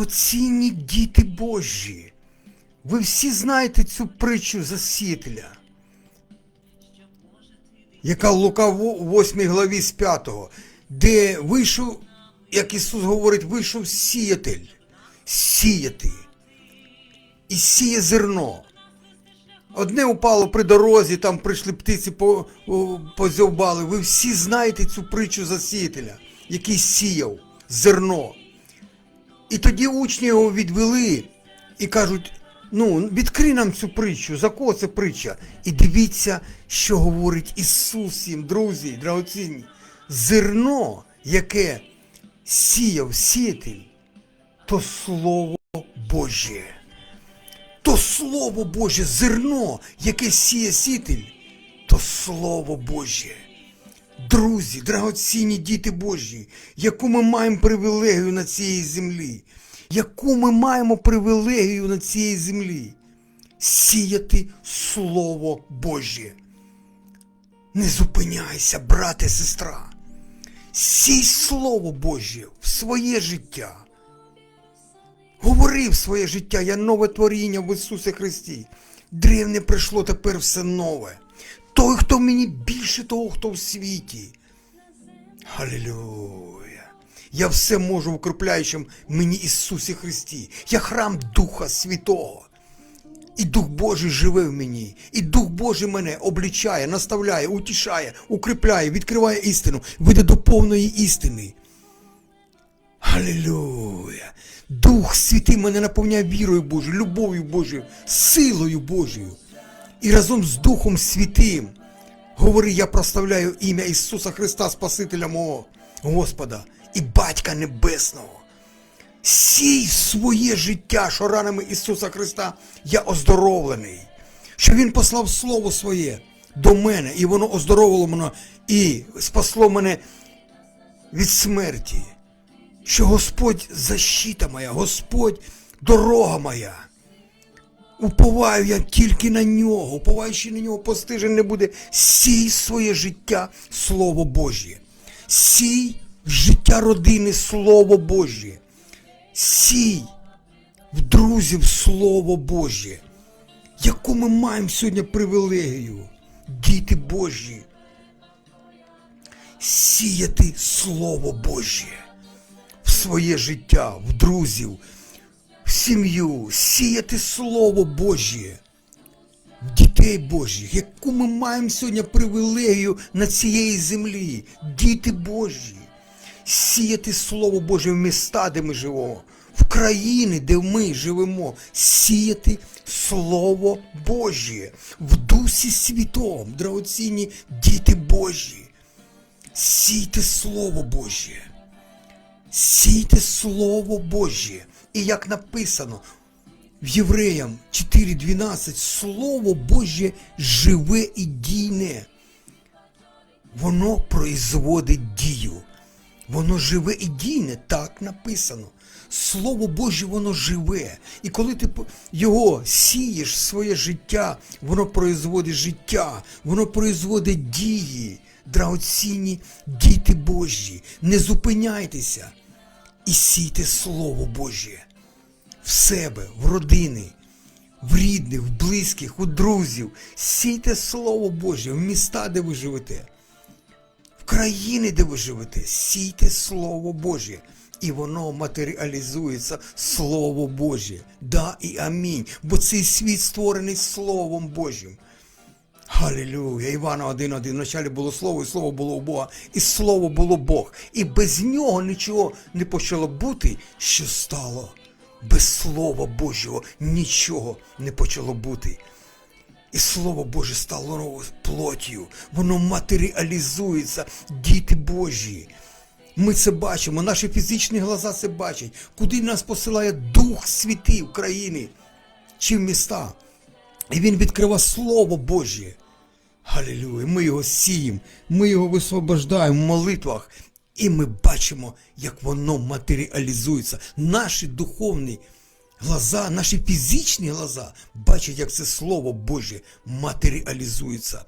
Драгоцінні діти Божі, ви всі знаєте цю притчу засітеля, яка в Лука в 8 главі з 5, де вийшов, як Ісус говорить, вийшов сіятель, сіяти і сіє зерно. Одне упало при дорозі, там прийшли птиці, по, позьовбали. Ви всі знаєте цю притчу засіятеля, який сіяв зерно. І тоді учні його відвели і кажуть: ну, відкрий нам цю притчу, за кого це притча? І дивіться, що говорить Ісус їм, друзі, драгоцінні. Зерно, яке сіяв сіятель, то Слово Боже. То Слово Боже, зерно, яке сіє сітель, то Слово Боже. Друзі, драгоцінні діти Божі, яку ми маємо привілегію на цій землі, яку ми маємо привілегію на цій землі сіяти Слово Боже. Не зупиняйся, брате, сестра. Сій Слово Боже в своє життя. Говори в своє життя, я нове творіння в Ісусі Христі. Древнє прийшло тепер все нове. Той, хто мені більше того, хто в світі. Халілюя. Я все можу в укріпляючому мені Ісусі Христі. Я храм Духа Святого. І Дух Божий живе в мені, і Дух Божий мене облічає, наставляє, утішає, укріпляє, відкриває істину, веде до повної істини. Алілюя! Дух Святий мене наповняє вірою Божою, любов'ю Божою, силою Божою. І разом з Духом Святим говори, я прославляю ім'я Ісуса Христа, Спасителя мого Господа і Батька Небесного. Сій своє життя, що ранами Ісуса Христа я оздоровлений, що Він послав Слово Своє до мене, і воно оздоровило мене і спасло мене від смерті що Господь защита моя, Господь дорога моя. Уповаю я тільки на нього, уповаючи на нього, постижен не буде. Сій своє життя Слово Божє. Сій в життя родини Слово Божє. Сій в друзів Слово Божє. Яку ми маємо сьогодні привілегію, діти Божі, сіяти Слово Божє в своє життя, в друзів, сім'ю, сіяти Слово Божє, дітей Божих, яку ми маємо сьогодні привілегію на цієї землі, діти Божі, сіяти Слово Боже в міста, де ми живемо, в країни, де ми живемо, сіяти Слово Божє в Дусі Святом, драгоцінні діти Божі. Сійте Слово Боже. Сійте Слово Божє. І як написано в Євреям 4.12, Слово Божє живе і дійне. Воно производить дію. Воно живе і дійне, так написано. Слово Боже, воно живе. І коли ти його сієш в своє життя, воно производить життя, воно производить дії, драгоцінні діти Божі. Не зупиняйтеся і сійте Слово Боже в себе, в родини, в рідних, в близьких, у друзів. Сійте Слово Боже в міста, де ви живете, в країни, де ви живете, сійте Слово Боже. І воно матеріалізується Слово Боже. Да і амінь. Бо цей світ створений Словом Божим. Халілюя! Івана 1.1. Вначалі було слово, і слово було у Бога, і слово було Бог. І без нього нічого не почало бути, що стало. Без Слова Божого нічого не почало бути. І Слово Боже стало плоттю. Воно матеріалізується, діти Божі. Ми це бачимо, наші фізичні глаза це бачать, куди нас посилає Дух Святий в країни чи в міста. І він відкриває Слово Боже. Галілюя! Ми його сіємо, ми його висвобождаємо в молитвах, і ми бачимо, як воно матеріалізується. Наші духовні глаза, наші фізичні глаза бачать, як це Слово Боже матеріалізується.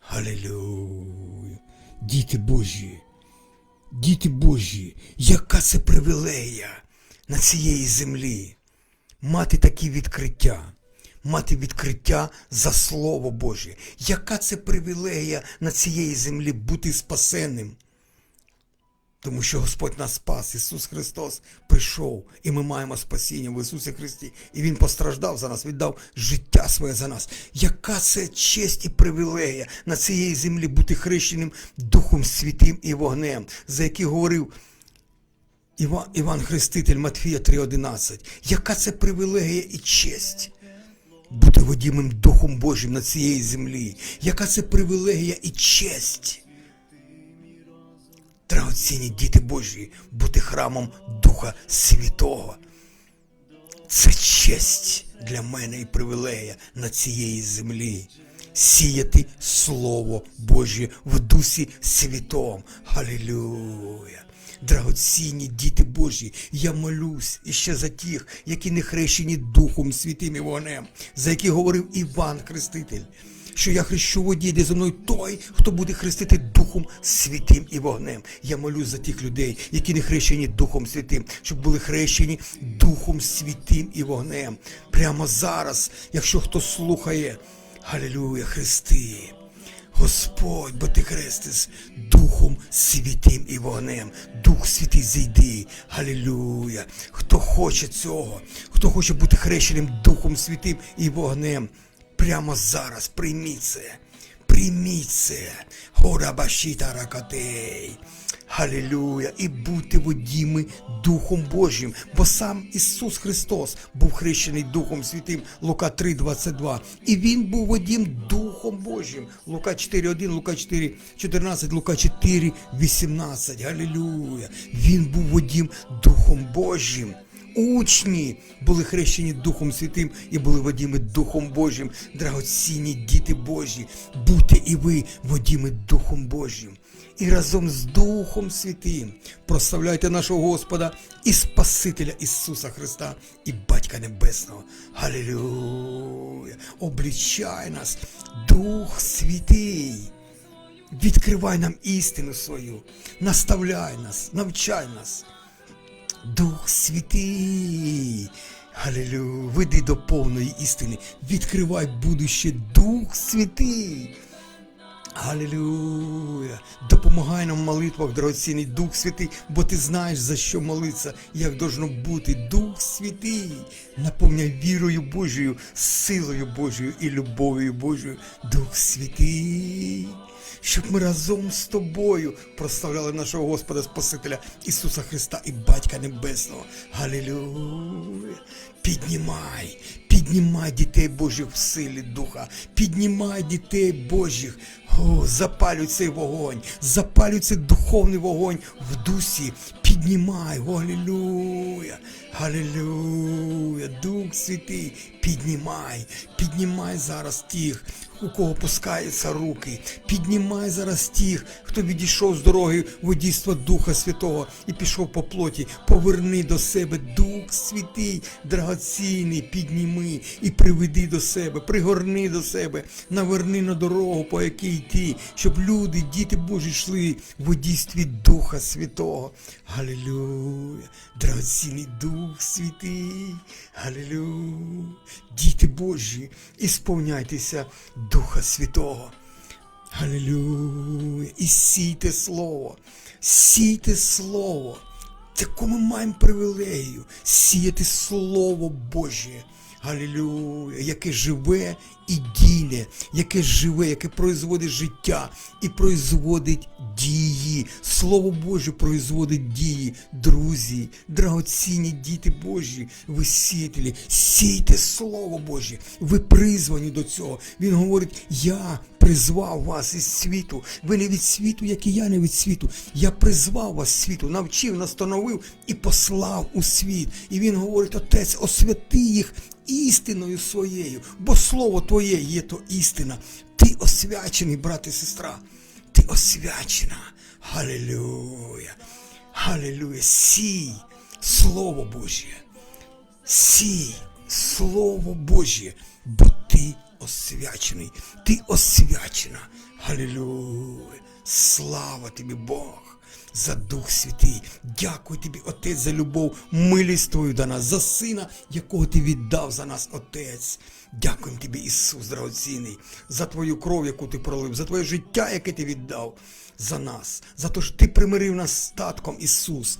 Галілюя! Діти Божі! Діти Божі, яка це привілегія на цієї землі, мати такі відкриття, мати відкриття за Слово Боже. Яка це привілегія на цієї землі бути спасенним? Тому що Господь нас спас, Ісус Христос прийшов, і ми маємо спасіння в Ісусі Христі. І Він постраждав за нас, віддав життя своє за нас. Яка це честь і привілегія на цієї землі бути хрещеним Духом Святим і вогнем, за який говорив Іван, Іван Хреститель Матфія 3,11. Яка це привілегія і честь? Бути водімим Духом Божим на цієї землі. Яка це привілегія і честь? Драгоцінні діти Божі, бути храмом Духа Святого. Це честь для мене і привілегія на цієї землі. Сіяти Слово Боже в Дусі Святом. Халілюя! Драгоцінні діти Божі, я молюсь іще за тих, які не хрещені Духом Святим і вогнем, за які говорив Іван Хреститель що я хрещу воді, де зо мною той, хто буде хрестити Духом Святим і вогнем. Я молюсь за тих людей, які не хрещені Духом Святим, щоб були хрещені Духом Святим і вогнем. Прямо зараз, якщо хто слухає, Галилюя, Христи. Господь, бо ти хрестиш Духом Святим і вогнем. Дух Святий зійди. Галілюя! Хто хоче цього, хто хоче бути хрещеним Духом Святим і вогнем. Прямо зараз прийміть це. Прийміть це. Горабашіта ракатей. Халілюя! І бути водіми Духом Божим, бо сам Ісус Христос був хрещений Духом Святим, Лука 3,22. І Він був водім Духом Божим. Лука 4,1, Лука 4,14, Лука 4,18. Галілюя! Він був водім Духом Божим. Учні були хрещені Духом Святим і були водіми Духом Божим, драгоцінні діти Божі, будьте і ви водіми Духом Божим. І разом з Духом Святим прославляйте нашого Господа і Спасителя Ісуса Христа і Батька Небесного. Галілюя! Облічай нас, Дух Святий! Відкривай нам істину свою, наставляй нас, навчай нас. Дух Святий. Галилю, веди до повної істини. Відкривай будуще Дух Святий. Галилюя. Допомагай нам в молитвах, дорогоцінний Дух Святий, бо ти знаєш, за що молитися, як должно бути. Дух Святий. Наповняй вірою Божою, силою Божою і любов'ю Божою. Дух Святий щоб ми разом з тобою прославляли нашого Господа Спасителя Ісуса Христа і Батька Небесного. Галилюя! Піднімай, піднімай дітей Божих в силі Духа, піднімай дітей Божих. О, запалюй цей вогонь, запалюй цей духовний вогонь в дусі. Піднімай, Галилюя, Галилюя, Дух Святий, піднімай, піднімай зараз тих, у кого пускаються руки. Піднімай зараз тих, хто відійшов з дороги водійства Духа Святого і пішов по плоті. Поверни до себе Дух Святий, драгоцінний, підніми і приведи до себе, пригорни до себе, наверни на дорогу, по якій йти, щоб люди, діти Божі, йшли в водійстві Духа Святого. Галилюя, драгоцінний Дух Святий, Галілю, діти Божі, і сповняйтеся Духа Святого. Галилюя, і сійте Слово, сійте Слово. Таку ми маємо привілегію сіяти Слово Боже. Галілюя, яке живе і дійне, яке живе, яке производить життя і производить дії. Слово Боже производить дії, друзі, драгоцінні діти Божі, ви сіятелі, сійте Слово Боже, ви призвані до цього. Він говорить: Я призвав вас із світу. Ви не від світу, як і я не від світу. Я призвав вас світу, навчив, настановив і послав у світ. І він говорить: Отець, освяти їх істиною своєю, бо слово Твоє є то істина. Ти освячений, брат і сестра. Ти освячена. Галилюя. Галилюя. Сій, Слово Боже. Сій, Слово Боже, бо ти освячений, ти освячена. Галилюя. Слава тобі, Бог. За Дух Святий. Дякую тобі, Отець, за любов, милість твою до нас, за сина, якого ти віддав за нас, Отець. Дякуємо тобі, Ісус, драгоцінний, за твою кров, яку ти пролив, за твоє життя, яке ти віддав за нас, за те, що ти примирив нас з статком, Ісус.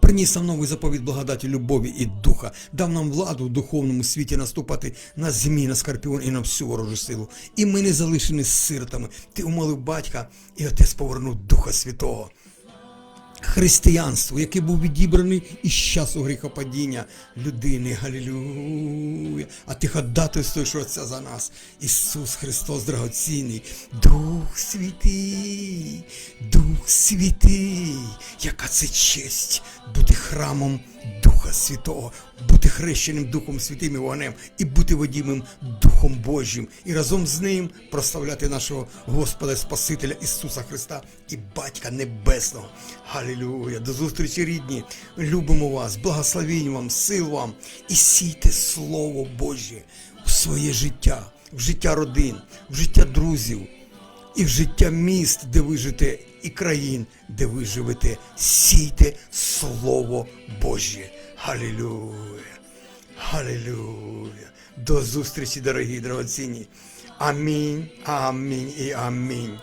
Приніс нам новий заповідь благодаті, любові і духа, дав нам владу в духовному світі наступати на змій, на скорпіон і на всю ворожу силу. І ми не залишені сиротами. Ти умолив батька, і отець повернув Духа Святого. Християнство, яке був відібраний із часу гріхопадіння людини. Галілюя. А ти ходатайствуєш за нас. Ісус Христос драгоцінний, Дух Святий, Дух Святий. Яка це честь бути храмом Духа Святого, бути хрещеним Духом Святим і вогнем і бути водімим Духом Божим, і разом з ним прославляти нашого Господа Спасителя Ісуса Христа і Батька Небесного. Халілюя! До зустрічі, рідні! Любимо вас, благословінь вам, сил вам і сійте Слово Боже в своє життя, в життя родин, в життя друзів і в життя міст, де ви живете, і країн, де ви живете. Сійте Слово Боже. Халілюя! Халілюя! До зустрічі, дорогі драгоцінні. Амінь, амінь і амінь.